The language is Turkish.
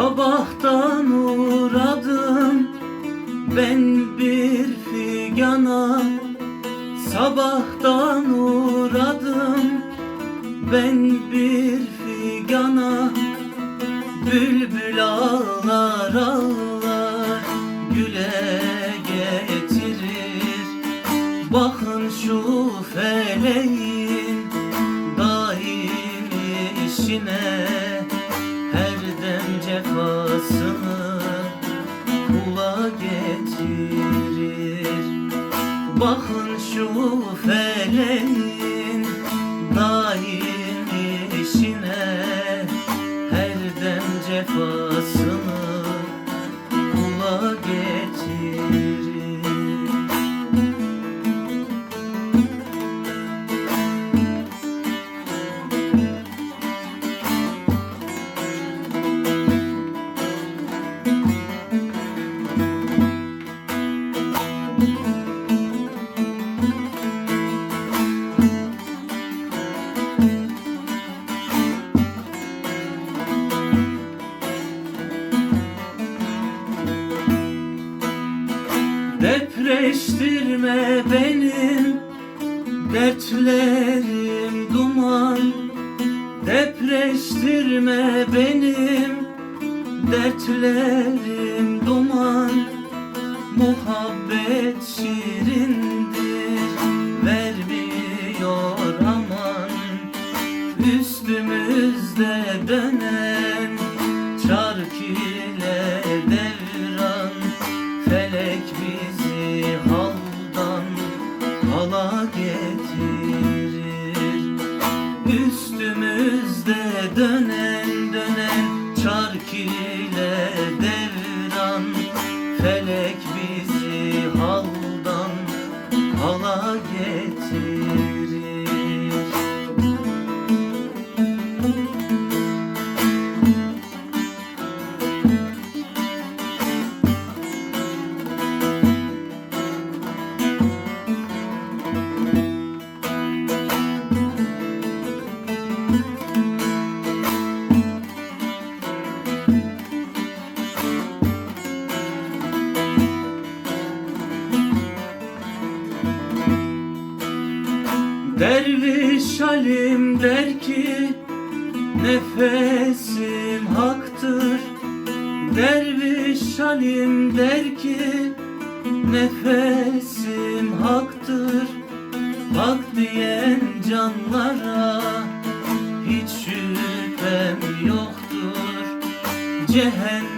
Sabahtan uğradım ben bir figana. Sabahtan uğradım ben bir figana. Bülbül ağlar ağlar güle getirir. Bakın şu feleğin daimi işine cefasını kula getirir. Bakın şu feleğin daimi işine Her dem cefasını Depreştirme benim dertlerim duman Depreştirme benim dertlerim duman Muhabbet şirindir. Vermiyor aman Üstümüzde dönen çark ile Üstümüzde Derviş Halim der ki Nefesim haktır. Derviş Halim der ki Nefesim haktır. Hak diyen canlara Hiç şüphem yoktur. Cehennem